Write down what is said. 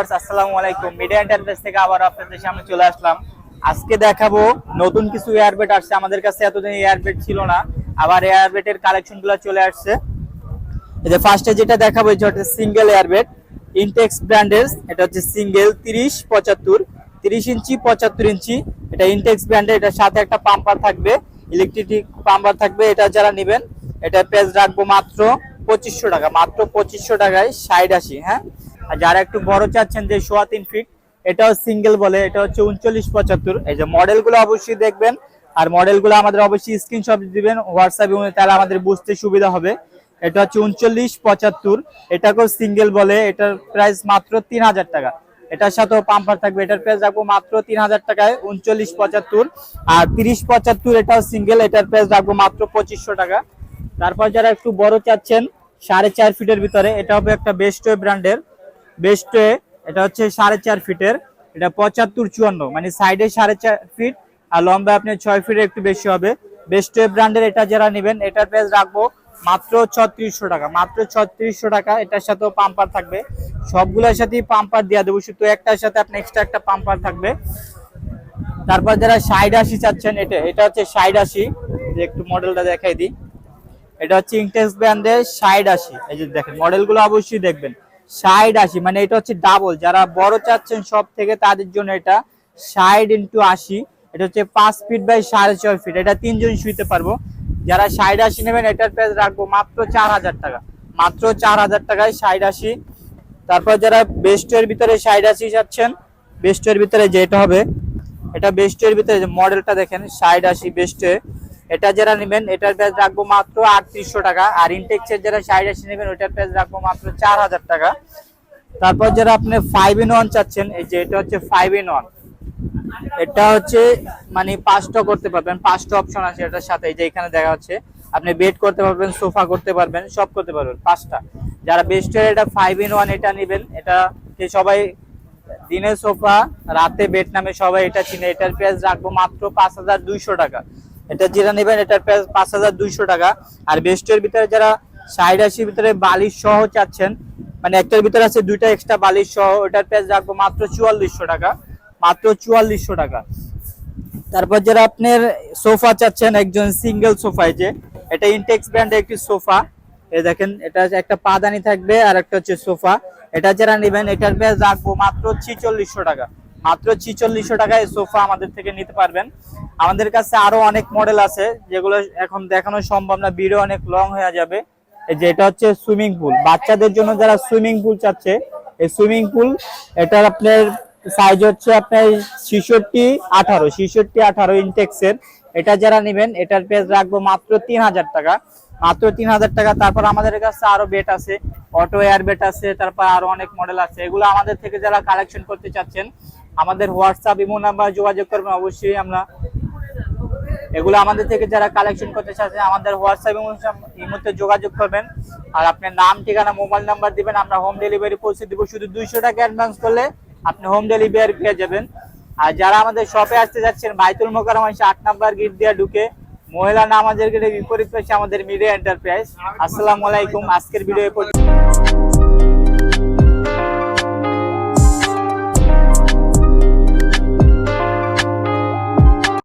আসসালামু আলাইকুম। এটা হচ্ছে সিঙ্গেল এটা তিরিশ, পঁচাত্তর। তিরিশ ইঞ্চি, পঁচাত্তর ইঞ্চি। এটা ইনটেক্স ব্র্যান্ডের এটার সাথে একটা পাম্পার থাকবে। ইলেকট্রিক পাম্পার থাকবে, এটা যারা নেবেন, এটা প্রাইস রাখব মাত্র পঁচিশশো টাকা। মাত্র পঁচিশশো টাকায় ষাট আশি হ্যাঁ? আর যারা একটু বড় চাচ্ছেন যে সোয়া তিন ফিট এটাও সিঙ্গেল বলে, এটা হচ্ছে উনচল্লিশ পঁচাত্তর। এই যে মডেলগুলো অবশ্যই দেখবেন, আর মডেলগুলো আমাদের অবশ্যই স্ক্রিনশট দিবেন হোয়াটসঅ্যাপে তাহলে আমাদের বুঝতে সুবিধা হবে। এটা হচ্ছে উনচল্লিশ পঁচাত্তর, এটাকেও সিঙ্গেল বলে, এটার প্রাইস মাত্র তিন হাজার টাকা। এটার সাথেও পাম্পার থাকবে, এটার প্রাইস রাখব মাত্র তিন হাজার টাকায়, উনচল্লিশ পঁচাত্তর। আর তিরিশ পঁচাত্তর, এটাও সিঙ্গেল এটার প্রাইস রাখব মাত্র পঁচিশশো টাকা। তারপর যারা একটু বড় চাচ্ছেন, সাড়ে চার ফিটের ভিতরে, এটা হবে একটা বেস্টওয়ে ব্র্যান্ডের বেস্টওয়ে এটা হচ্ছে সাড়ে চার ফিটের, এটা পঁচাত্তর চুয়ান্ন মানে সাইডে সাড়ে চার ফিট, আর লম্বা আপনি ছয় ফিটের একটু বেশি হবে। বেস্টওয়ে ব্র্যান্ডের এটা যারা নেবেন, এটার প্রাইস রাখব মাত্র ছত্রিশশো টাকা, মাত্র ছত্রিশশো টাকা, এটার সাথেও পাম্পার থাকবে। সবগুলোর সাথেই পাম্পার দেওয়া দেবো, শুধু একটার সাথে আপনি এক্সট্রা একটা পাম্পার থাকবে। তারপর যারা সাইড আশি চাচ্ছেন, এটা এটা হচ্ছে সাইড আশি একটু মডেলটা দেখাই দিই। এটা হচ্ছে ইন্টেক্স ব্র্যান্ডের সাইড আশি, এই যে দেখেন মডেলগুলো অবশ্যই দেখবেন। সাইড আশি মানে এটা হচ্ছে ডাবল যারা বড় চাচ্ছেন সব থেকে তাদের জন্য এটা সাইড ইন্টু আশি। এটা হচ্ছে পাঁচ ফিট বাই সাড়ে ছয় ফিট এটা তিনজন শুইতে পারব। যারা সাইড আশি নেবেন, এটার প্রাইস রাখব মাত্র চার হাজার টাকা। মাত্র চার হাজার টাকায় সাইড আশি। তারপর যারা বেস্টের ভিতরে সাইড আশি চাচ্ছেন বেস্টের ভিতরে যেটা হবে, এটা বেস্টের ভিতরে মডেলটা দেখেন সাইড আশি বেস্টে এটা যারা নেবেন, এটার প্রাইস রাখব মাত্র আটত্রিশশো টাকা। আর ইনটেক্সের যারা সাইড আশি নেবেন ওটার প্রাইস রাখব মাত্র চার হাজার টাকা। তারপর যারা আপনি ফাইভ ইন ওয়ান চাচ্ছেন, এই যে এটা হচ্ছে ফাইভ ইন ওয়ান এটা হচ্ছে মানে পাঁচটা করতে পারবেন, পাঁচটা অপশন আছে এটার সাথে, এই যে এখানে দেখা হচ্ছে আপনি বেড করতে পারবেন সোফা করতে পারবেন, সব করতে পারবেন, পাঁচটা। যারা বেস্টের এটা ফাইভ ইন ওয়ান এটা নেবেন, এটা সবাই দিনে সোফা রাতে বেড নামে সবাই এটা চিনে, এটার প্রাইস রাখব মাত্র পাঁচ হাজার দুইশো টাকা। এটা যেটা নেবেন, এটার প্রাইস পাঁচ হাজার দুইশো টাকা। আর বেস্টের ভিতরে যারা সাইড আশির ভিতরে বালিশ সহ চাচ্ছেন মানে একটার ভিতরে আছে দুইটা এক্সট্রা বালিশ সহ, ওটার প্রাইস রাখব মাত্র চুয়াল্লিশশো টাকা। মাত্র চুয়াল্লিশশো টাকা। তারপর যারা আপনার সোফা চাচ্ছেন, একজন সিঙ্গেল সোফা যে, এটা ইনটেক্স ব্র্যান্ডের একটি সোফা। এই দেখেন, এটা একটা পাদানি থাকবে আর একটা হচ্ছে সোফা। এটা যারা নেবেন, এটার প্রাইস রাখব মাত্র ছিচল্লিশশো টাকা। মাত্র ছিচল্লিশশো টাকায় সোফা আমাদের থেকে নিতে পারবেন। আমাদের কাছে আরও অনেক মডেল আছে, যেগুলো এখন দেখানো সম্ভব না ভিডিও অনেক লং হয়ে যাবে। এই যে এটা হচ্ছে সুইমিং পুল বাচ্চাদের জন্য যারা সুইমিং পুল চাচ্ছে, এই সুইমিং পুল এটার আপনার সাইজ হচ্ছে আপনার ছিষট্টি আঠারো ছিষট্টি আঠারো ইনটেক্সের এটা যারা নেবেন, এটার প্রাইস রাখব মাত্র তিন হাজার টাকা। মাত্র তিন হাজার টাকা। তারপর আমাদের কাছে আরও বেট আছে অটো এয়ার বেট আছে, তারপর আরও অনেক মডেল আছে। এগুলো আমাদের থেকে যারা কালেকশন করতে চাচ্ছেন, আমাদের হোয়াটসঅ্যাপ ইমো নাম্বার যোগাযোগ করবেন, অবশ্যই আমরা এগুলো আমাদের থেকে যারা কালেকশন করতে চাচ্ছেন আমাদের হোয়াটসঅ্যাপ এবং ইমোতে যোগাযোগ করবেন। আর আপনার নাম, ঠিকানা মোবাইল নাম্বার দিবেন, আমরা হোম ডেলিভারি পৌঁছে দিব। শুধু দুইশো টাকা অ্যাডভান্স করলে আপনি হোম ডেলিভারি পেয়ে যাবেন। আর যারা আমাদের শপে আসতে যাচ্ছেন, বাইতুল মোকারম এসে আট নাম্বার গেট দিয়ে ঢুকে মহিলা নামাজের গেটে বিপরীত পাশে আমাদের মিডিয়া এন্টারপ্রাইজ আসসালামু আলাইকুম, আজকের ভিডিও